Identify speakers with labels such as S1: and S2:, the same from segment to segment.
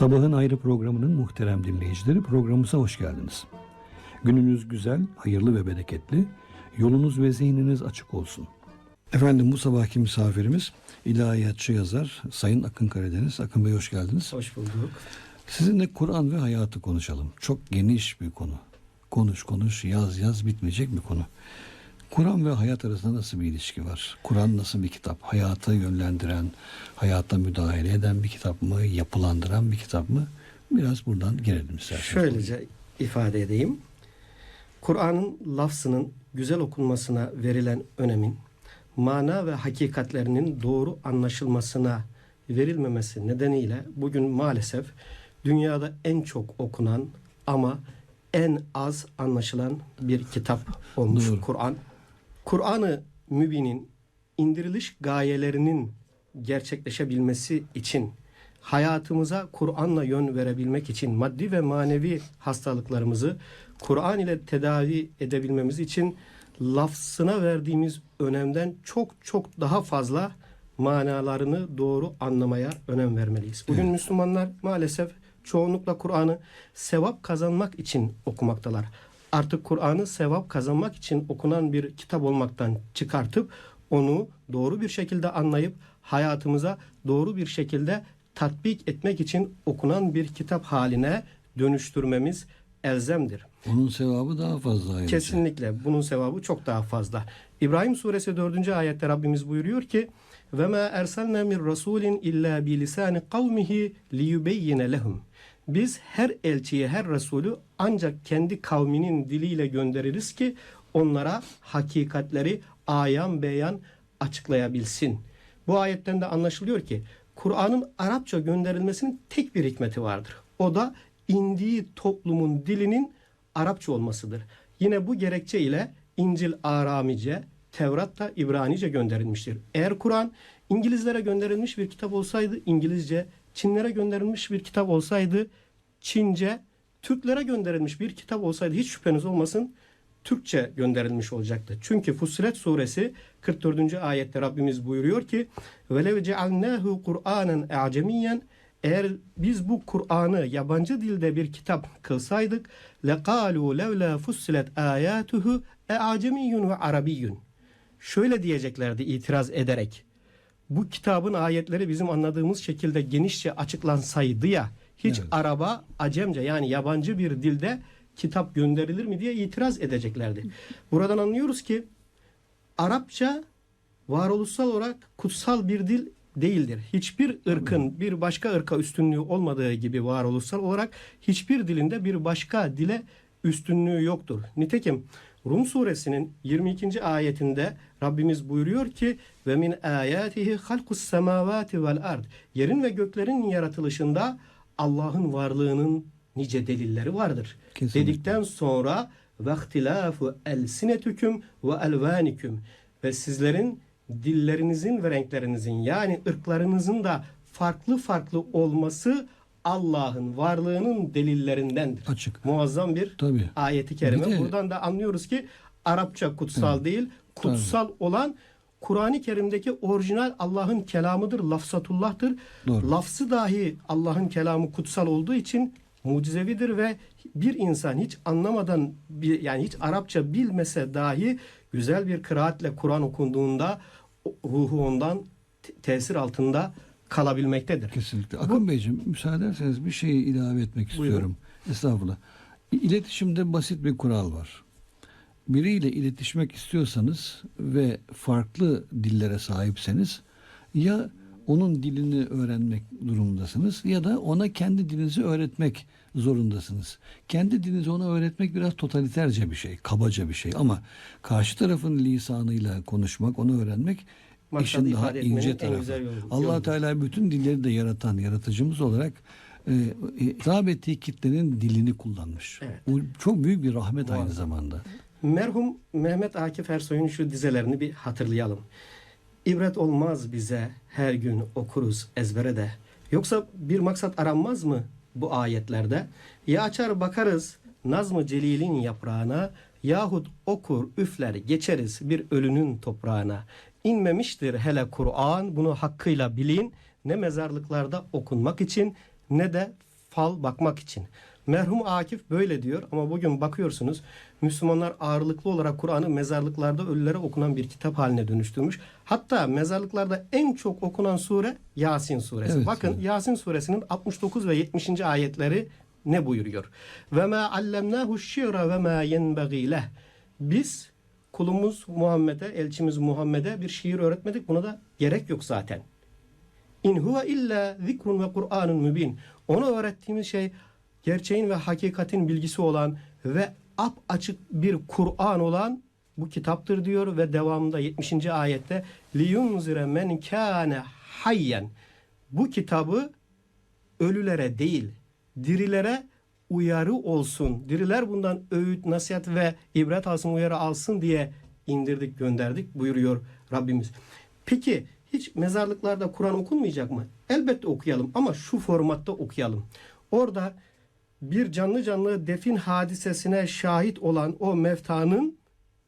S1: Sabahın ayrı programının muhterem dinleyicileri programımıza hoş geldiniz. Gününüz güzel, hayırlı ve bereketli, yolunuz ve zihniniz açık olsun. Efendim bu sabahki misafirimiz ilahiyatçı yazar Sayın Akın Karadeniz. Akın Bey hoş geldiniz.
S2: Hoş bulduk.
S1: Sizinle Kur'an ve hayatı konuşalım. Çok geniş bir konu. Konuş konuş yaz yaz bitmeyecek bir konu. Kur'an ve hayat arasında nasıl bir ilişki var? Kur'an nasıl bir kitap? Hayata yönlendiren, hayata müdahale eden bir kitap mı? Yapılandıran bir kitap mı? Biraz buradan girelim isterseniz.
S2: Şöylece ifade edeyim. Kur'an'ın lafzının güzel okunmasına verilen önemin, mana ve hakikatlerinin doğru anlaşılmasına verilmemesi nedeniyle bugün maalesef dünyada en çok okunan ama en az anlaşılan bir kitap olmuş. Kur'an. Kur'an-ı Mübin'in indiriliş gayelerinin gerçekleşebilmesi için hayatımıza Kur'an'la yön verebilmek için maddi ve manevi hastalıklarımızı Kur'an ile tedavi edebilmemiz için lafzına verdiğimiz önemden çok çok daha fazla manalarını doğru anlamaya önem vermeliyiz. Bugün
S1: Evet.
S2: Müslümanlar maalesef çoğunlukla Kur'an'ı sevap kazanmak için okumaktalar. Artık Kur'an'ı sevap kazanmak için okunan bir kitap olmaktan çıkartıp onu doğru bir şekilde anlayıp hayatımıza doğru bir şekilde tatbik etmek için okunan bir kitap haline dönüştürmemiz elzemdir.
S1: Onun sevabı daha fazla ayrıca.
S2: Kesinlikle bunun sevabı çok daha fazla. İbrahim suresi 4. ayette Rabbimiz buyuruyor ki ve ma ersalna min rasulin illa bi lisani kavmihi liyubeyyine lehum. Biz her elçiye, her resulü ancak kendi kavminin diliyle göndeririz ki onlara hakikatleri ayan beyan açıklayabilsin. Bu ayetten de anlaşılıyor ki Kur'an'ın Arapça gönderilmesinin tek bir hikmeti vardır. O da indiği toplumun dilinin Arapça olmasıdır. Yine bu gerekçe ile İncil Aramice, Tevrat da İbranice gönderilmiştir. Eğer Kur'an İngilizlere gönderilmiş bir kitap olsaydı İngilizce, Çinlere gönderilmiş bir kitap olsaydı Çince, Türklere gönderilmiş bir kitap olsaydı hiç şüpheniz olmasın Türkçe gönderilmiş olacaktı. Çünkü Fussilet suresi 44. ayette Rabbimiz buyuruyor ki وَلَوْ جَعَلْنَاهُ قُرْآنًا اَعْجَمِيًّا Eğer biz bu Kur'an'ı yabancı dilde bir kitap kılsaydık لَقَالُوا لَوْلَا فُسِّلَتْ آيَاتُهُ اَعْجَمِيٌّ ve arabiyyun. Şöyle diyeceklerdi itiraz ederek. Bu kitabın ayetleri bizim anladığımız şekilde genişçe açıklansaydı ya hiç
S1: Evet.
S2: araba acemce yani yabancı bir dilde kitap gönderilir mi diye itiraz edeceklerdi. Buradan anlıyoruz ki Arapça varoluşsal olarak kutsal bir dil değildir. Hiçbir ırkın bir başka ırka üstünlüğü olmadığı gibi varoluşsal olarak hiçbir dilinde bir başka dile üstünlüğü yoktur. Nitekim Rum suresinin 22. ayetinde Rabbimiz buyuruyor ki ve min ayatihi halkus semavati vel ard. Yerin ve göklerin yaratılışında Allah'ın varlığının nice delilleri vardır.
S1: Kesinlikle.
S2: Dedikten sonra ve ihtilafu elsinetüküm ve elvaniküm ve sizlerin dillerinizin ve renklerinizin yani ırklarınızın da farklı farklı olması Allah'ın varlığının delillerindendir.
S1: Açık.
S2: Muazzam bir
S1: Tabii.
S2: ayeti kerime.
S1: Bir de-
S2: Buradan da anlıyoruz ki Arapça kutsal
S1: Evet.
S2: değil, kutsal olan Kur'an-ı Kerim'deki orijinal Allah'ın kelamıdır, lafzatullah'tır.
S1: Doğru.
S2: Lafzı dahi Allah'ın kelamı kutsal olduğu için mucizevidir ve bir insan hiç anlamadan bir, yani hiç Arapça bilmese dahi güzel bir kıraatle Kur'an okunduğunda ruhu ondan te- tesir altında kalabilmektedir.
S1: Kesinlikle. Akın Beyciğim müsaade ederseniz bir şeyi ilave etmek istiyorum. Estağfurullah. İletişimde basit bir kural var. Biriyle iletişmek istiyorsanız ve farklı dillere sahipseniz ya onun dilini öğrenmek durumundasınız ya da ona kendi dilinizi öğretmek zorundasınız. Kendi dilinizi ona öğretmek biraz totaliterce bir şey, kabaca bir şey ama karşı tarafın lisanıyla konuşmak, onu öğrenmek
S2: Maksadı
S1: işin daha ince tarafı. allah. Teala bütün dilleri de yaratan yaratıcımız olarak e, hitap ettiği kitlenin dilini kullanmış.
S2: Evet.
S1: Bu çok büyük bir rahmet aynı
S2: Muazzam.
S1: zamanda.
S2: Merhum Mehmet Akif Ersoy'un şu dizelerini bir hatırlayalım. İbret olmaz bize her gün okuruz ezbere de. Yoksa bir maksat aranmaz mı bu ayetlerde? Ya açar bakarız Nazm-ı Celil'in yaprağına yahut okur üfler geçeriz bir ölünün toprağına. İnmemiştir hele Kur'an bunu hakkıyla bilin ne mezarlıklarda okunmak için ne de fal bakmak için. Merhum Akif böyle diyor ama bugün bakıyorsunuz Müslümanlar ağırlıklı olarak Kur'an'ı mezarlıklarda ölülere okunan bir kitap haline dönüştürmüş. Hatta mezarlıklarda en çok okunan sure Yasin suresi.
S1: Evet,
S2: Bakın
S1: evet.
S2: Yasin suresinin 69 ve 70. ayetleri ne buyuruyor? Ve ma allemnahu şi'ra ve ma yenbagî. Biz kulumuz Muhammed'e, elçimiz Muhammed'e bir şiir öğretmedik. Buna da gerek yok zaten. İn huve illa zikrun ve Kur'anun mübin. Ona öğrettiğimiz şey gerçeğin ve hakikatin bilgisi olan ve ap açık bir Kur'an olan bu kitaptır diyor ve devamında 70. ayette liyunzire men kâne hayyen. Bu kitabı ölülere değil, dirilere uyarı olsun. Diriler bundan öğüt, nasihat ve ibret alsın, uyarı alsın diye indirdik, gönderdik buyuruyor Rabbimiz. Peki hiç mezarlıklarda Kur'an okunmayacak mı? Elbette okuyalım ama şu formatta okuyalım. Orada bir canlı canlı defin hadisesine şahit olan o mevtanın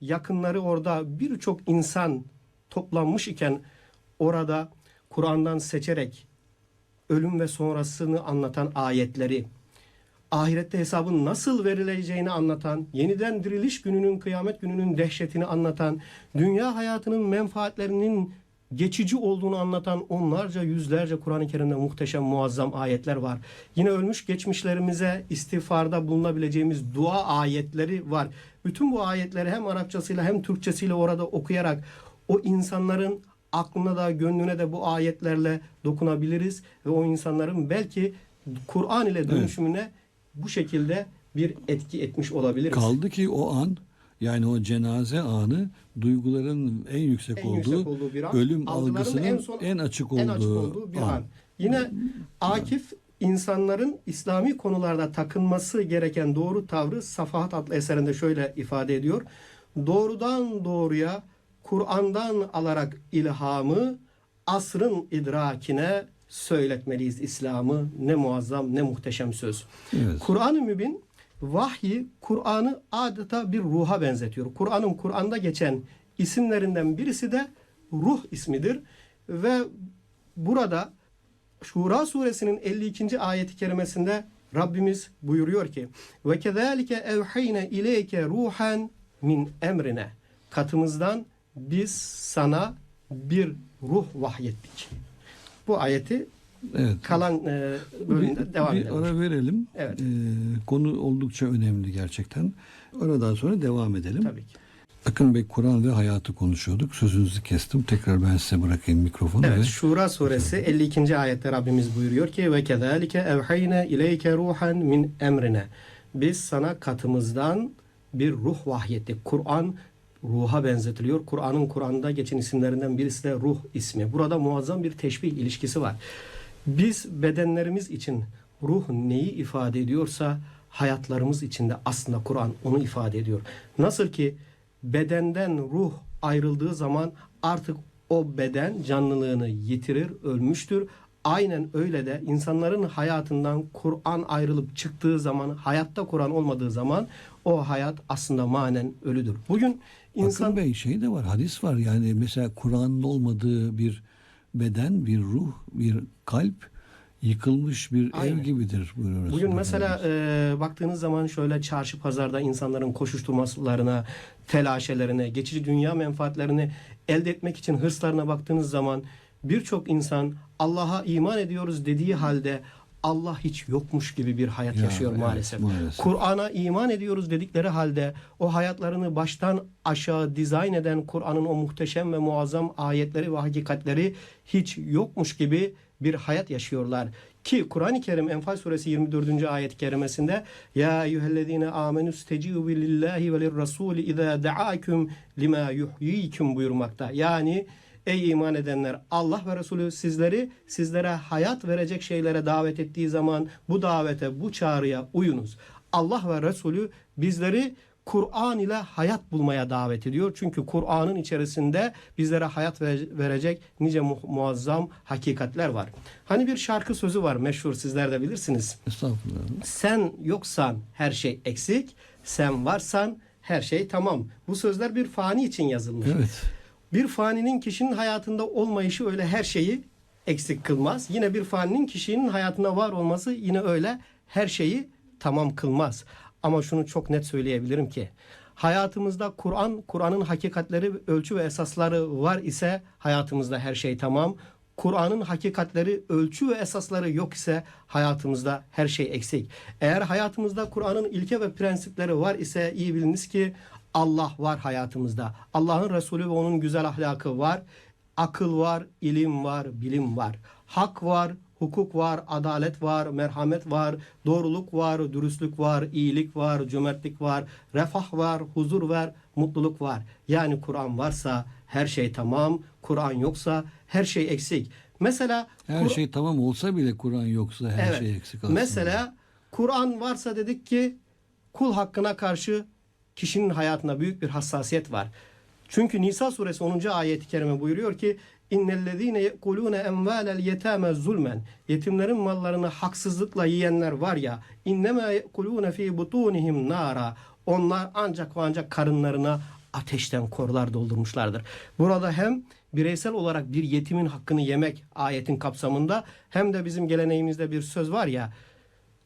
S2: yakınları orada birçok insan toplanmış iken orada Kur'an'dan seçerek ölüm ve sonrasını anlatan ayetleri, ahirette hesabın nasıl verileceğini anlatan, yeniden diriliş gününün, kıyamet gününün dehşetini anlatan, dünya hayatının menfaatlerinin geçici olduğunu anlatan onlarca yüzlerce Kur'an-ı Kerim'de muhteşem muazzam ayetler var. Yine ölmüş geçmişlerimize istiğfarda bulunabileceğimiz dua ayetleri var. Bütün bu ayetleri hem Arapçasıyla hem Türkçesiyle orada okuyarak o insanların aklına da gönlüne de bu ayetlerle dokunabiliriz ve o insanların belki Kur'an ile dönüşümüne bu şekilde bir etki etmiş olabiliriz.
S1: Kaldı ki o an yani o cenaze anı duyguların en yüksek,
S2: en
S1: olduğu,
S2: yüksek olduğu bir an,
S1: ölüm algısının
S2: en
S1: en,
S2: son-
S1: açık olduğu,
S2: en açık olduğu bir an. Yine Akif insanların İslami konularda takınması gereken doğru tavrı Safahat adlı eserinde şöyle ifade ediyor. Doğrudan doğruya Kur'an'dan alarak ilhamı asrın idrakine söyletmeliyiz İslam'ı. Ne muazzam ne muhteşem söz.
S1: Evet.
S2: Kur'an-ı Mübin vahyi Kur'an'ı adeta bir ruha benzetiyor. Kur'an'ın Kur'an'da geçen isimlerinden birisi de ruh ismidir ve burada Şura suresinin 52. ayeti kerimesinde Rabbimiz buyuruyor ki ve kezalike evhayne ileyke ruhan min emrine katımızdan biz sana bir ruh vahyettik. Bu ayeti
S1: Evet.
S2: kalan e, bölümde
S1: bir,
S2: devam
S1: bir
S2: edelim.
S1: ara verelim.
S2: Evet.
S1: Ee, konu oldukça önemli gerçekten. Oradan sonra devam edelim.
S2: Tabii ki.
S1: Akın Bey Kur'an ve hayatı konuşuyorduk. Sözünüzü kestim. Tekrar ben size bırakayım mikrofonu.
S2: Evet,
S1: ve
S2: Şura suresi 52. ayette Rabbimiz buyuruyor ki ve kezalike evhayne ileyke ruhan min emrine. Biz sana katımızdan bir ruh vahyettik. Kur'an ruha benzetiliyor. Kur'an'ın Kur'an'da geçen isimlerinden birisi de ruh ismi. Burada muazzam bir teşbih ilişkisi var. Biz bedenlerimiz için ruh neyi ifade ediyorsa hayatlarımız için de aslında Kur'an onu ifade ediyor. Nasıl ki bedenden ruh ayrıldığı zaman artık o beden canlılığını yitirir, ölmüştür. Aynen öyle de insanların hayatından Kur'an ayrılıp çıktığı zaman, hayatta Kur'an olmadığı zaman o hayat aslında manen ölüdür. Bugün insan
S1: Akın Bey şey de var, hadis var. Yani mesela Kur'an'ın olmadığı bir beden, bir ruh, bir kalp yıkılmış bir
S2: Aynen.
S1: ev gibidir buyuruyor
S2: Bugün mesela e, baktığınız zaman şöyle çarşı pazarda insanların koşuşturmalarına, telaşelerine, geçici dünya menfaatlerini elde etmek için hırslarına baktığınız zaman birçok insan Allah'a iman ediyoruz dediği halde Allah hiç yokmuş gibi bir hayat
S1: Ya,
S2: yaşıyor
S1: evet,
S2: maalesef.
S1: maalesef.
S2: Kur'an'a iman ediyoruz dedikleri halde o hayatlarını baştan aşağı dizayn eden Kur'an'ın o muhteşem ve muazzam ayetleri ve hakikatleri hiç yokmuş gibi bir hayat yaşıyorlar. Ki Kur'an-ı Kerim Enfal suresi 24. ayet-i kerimesinde Ya eyyühellezine amenü stecibu lillahi ve lirrasuli izâ da'akum lima yuhyikum buyurmakta. Yani Ey iman edenler Allah ve Resulü sizleri sizlere hayat verecek şeylere davet ettiği zaman bu davete bu çağrıya uyunuz. Allah ve Resulü bizleri Kur'an ile hayat bulmaya davet ediyor. Çünkü Kur'an'ın içerisinde bizlere hayat ve- verecek nice mu- muazzam hakikatler var. Hani bir şarkı sözü var meşhur sizler de bilirsiniz.
S1: Estağfurullah.
S2: Sen yoksan her şey eksik, sen varsan her şey tamam. Bu sözler bir fani için yazılmış.
S1: Evet.
S2: Bir faninin kişinin hayatında olmayışı öyle her şeyi eksik kılmaz. Yine bir faninin kişinin hayatına var olması yine öyle her şeyi tamam kılmaz. Ama şunu çok net söyleyebilirim ki hayatımızda Kur'an, Kur'an'ın hakikatleri, ölçü ve esasları var ise hayatımızda her şey tamam. Kur'an'ın hakikatleri, ölçü ve esasları yok ise hayatımızda her şey eksik. Eğer hayatımızda Kur'an'ın ilke ve prensipleri var ise iyi biliniz ki Allah var hayatımızda. Allah'ın Resulü ve onun güzel ahlakı var. Akıl var, ilim var, bilim var. Hak var, hukuk var, adalet var, merhamet var, doğruluk var, dürüstlük var, iyilik var, cömertlik var, refah var, huzur var, mutluluk var. Yani Kur'an varsa her şey tamam, Kur'an yoksa her şey eksik. Mesela
S1: Her
S2: Kur-
S1: şey tamam olsa bile Kur'an yoksa her
S2: Evet.
S1: şey eksik aslında.
S2: Mesela Kur'an varsa dedik ki kul hakkına karşı kişinin hayatında büyük bir hassasiyet var. Çünkü Nisa suresi 10. ayeti kerime buyuruyor ki innellezine yekulune envalel yetame zulmen yetimlerin mallarını haksızlıkla yiyenler var ya innema yekulune fi butunihim nara onlar ancak ve ancak karınlarına ateşten korlar doldurmuşlardır. Burada hem bireysel olarak bir yetimin hakkını yemek ayetin kapsamında hem de bizim geleneğimizde bir söz var ya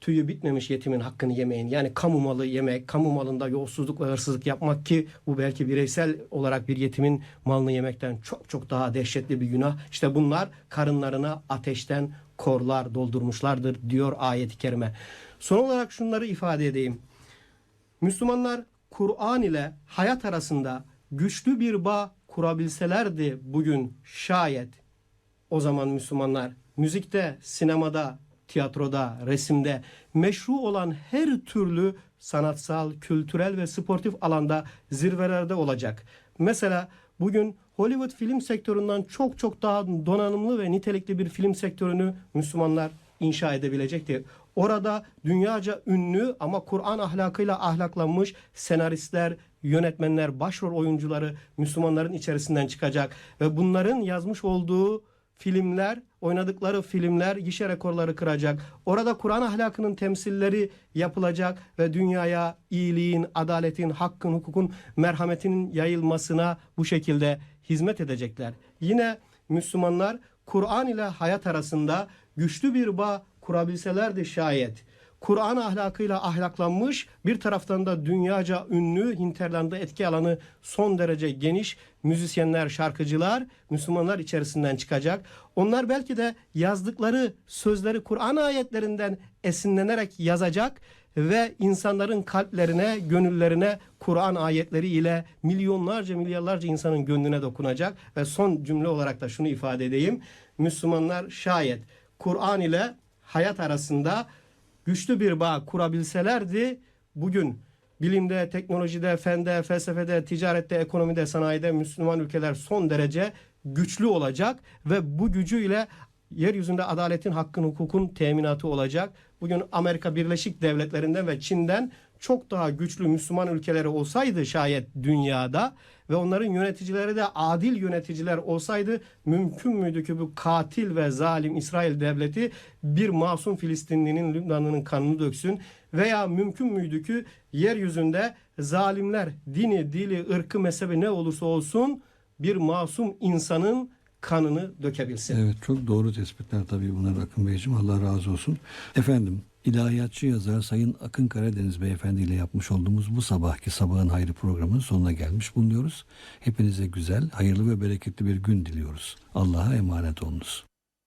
S2: tüyü bitmemiş yetimin hakkını yemeyin. Yani kamu malı yemek, kamu malında yolsuzluk ve hırsızlık yapmak ki bu belki bireysel olarak bir yetimin malını yemekten çok çok daha dehşetli bir günah. İşte bunlar karınlarına ateşten korlar doldurmuşlardır diyor ayet-i kerime. Son olarak şunları ifade edeyim. Müslümanlar Kur'an ile hayat arasında güçlü bir bağ kurabilselerdi bugün şayet o zaman Müslümanlar müzikte, sinemada, tiyatroda, resimde meşru olan her türlü sanatsal, kültürel ve sportif alanda zirvelerde olacak. Mesela bugün Hollywood film sektöründen çok çok daha donanımlı ve nitelikli bir film sektörünü Müslümanlar inşa edebilecekti. Orada dünyaca ünlü ama Kur'an ahlakıyla ahlaklanmış senaristler, yönetmenler, başrol oyuncuları Müslümanların içerisinden çıkacak ve bunların yazmış olduğu filmler, oynadıkları filmler gişe rekorları kıracak. Orada Kur'an ahlakının temsilleri yapılacak ve dünyaya iyiliğin, adaletin, hakkın, hukukun, merhametinin yayılmasına bu şekilde hizmet edecekler. Yine Müslümanlar Kur'an ile hayat arasında güçlü bir bağ kurabilselerdi şayet. Kur'an ahlakıyla ahlaklanmış, bir taraftan da dünyaca ünlü, Hinterland'da etki alanı son derece geniş müzisyenler, şarkıcılar Müslümanlar içerisinden çıkacak. Onlar belki de yazdıkları sözleri Kur'an ayetlerinden esinlenerek yazacak ve insanların kalplerine, gönüllerine Kur'an ayetleri ile milyonlarca, milyarlarca insanın gönlüne dokunacak ve son cümle olarak da şunu ifade edeyim. Müslümanlar şayet Kur'an ile hayat arasında güçlü bir bağ kurabilselerdi bugün bilimde, teknolojide, fende, felsefede, ticarette, ekonomide, sanayide Müslüman ülkeler son derece güçlü olacak ve bu gücüyle yeryüzünde adaletin, hakkın, hukukun teminatı olacak. Bugün Amerika Birleşik Devletleri'nden ve Çin'den çok daha güçlü Müslüman ülkeleri olsaydı şayet dünyada ve onların yöneticileri de adil yöneticiler olsaydı mümkün müydü ki bu katil ve zalim İsrail devleti bir masum Filistinlinin Lübnan'ın kanını döksün veya mümkün müydü ki yeryüzünde zalimler dini, dili, ırkı, mezhebi ne olursa olsun bir masum insanın kanını dökebilsin.
S1: Evet çok doğru tespitler tabii bunlar Akın Beyciğim. Allah razı olsun. Efendim ilahiyatçı yazar Sayın Akın Karadeniz Beyefendi ile yapmış olduğumuz bu sabahki Sabahın Hayrı programının sonuna gelmiş bulunuyoruz. Hepinize güzel, hayırlı ve bereketli bir gün diliyoruz. Allah'a emanet olunuz.